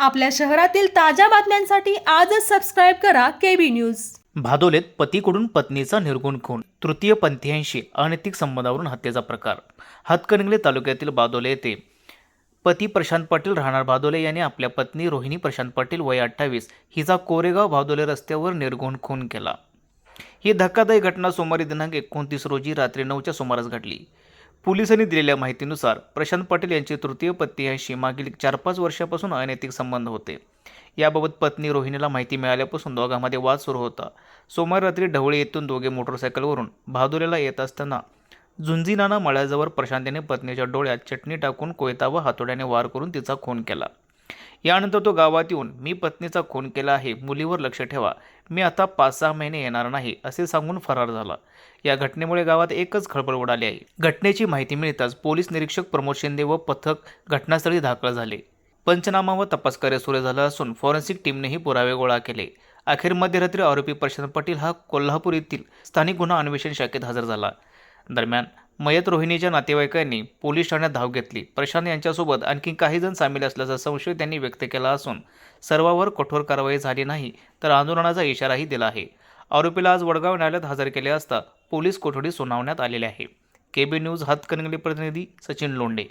आपल्या शहरातील ताज्या बातम्यांसाठी आजच सबस्क्राईब करा केबी न्यूज भादोलेत पतीकडून पत्नीचा निर्गुण खून तृतीय पंथीयांशी अनैतिक संबंधावरून हत्येचा प्रकार. हातकणंगले तालुक्यातील बादोले येथे पती प्रशांत पाटील राहणार. भादोले यांनी आपल्या पत्नी रोहिणी प्रशांत पाटील वय अठ्ठावीस हिचा कोरेगाव भादोले रस्त्यावर निर्गुण खून केला. ही धक्कादायक घटना सोमवारी दिनांक एकोणतीस रोजी रात्री नऊच्या सुमारास घडली. पोलिसांनी दिलेल्या माहितीनुसार प्रशांत पाटील यांचे तृतीय पत्नीशी मागील चार पाच वर्षापासून अनैतिक संबंध होते. याबाबत पत्नी रोहिणीला माहिती मिळाल्यापासून दोघांमध्ये वाद सुरू होता. सोमवार रात्री ढवळे येथून दोघे मोटरसायकलवरून भादुरेला येत असताना झुंजीनाना मळ्याजवळ प्रशांतीने पत्नीच्या डोळ्यात चटणी टाकून कोयता व हातोड्याने वार करून तिचा खून केला. यानंतर तो गावात येऊन मी पत्नीचा खून केला आहे मुलीवर लक्ष ठेवा. मी आता पाच सहा महिने येणार नाही असे सांगून फरार झाला. या घटनेमुळे गावात एकच खळबळ उडाली आहे. घटनेची माहिती मिळताच पोलीस निरीक्षक प्रमोद शिंदे व पथक घटनास्थळी दाखल झाले. पंचनामा व तपास कार्य सुरू झालं असून फॉरेन्सिक टीमनेही पुरावे गोळा केले. अखेर मध्यरात्री आरोपी प्रशांत पाटील हा कोल्हापूर येथील स्थानिक गुन्हा अन्वेषण शाखेत हजर झाला. दरम्यान मयत रोहिणीच्या नातेवाईकांनी पोलीस ठाण्यात धाव घेतली. प्रशांत यांच्यासोबत आणखी काही जण सामील असल्याचा संशय त्यांनी व्यक्त केला असून सर्वावर कठोर कारवाई झाली नाही तर आंदोलनाचा इशाराही दिला आहे. आरोपीला आज वडगाव न्यायालयात हजर केले असता पोलीस कोठडी सुनावण्यात आलेली आहे. केबी न्यूज हातकणंगले प्रतिनिधी सचिन लोंडे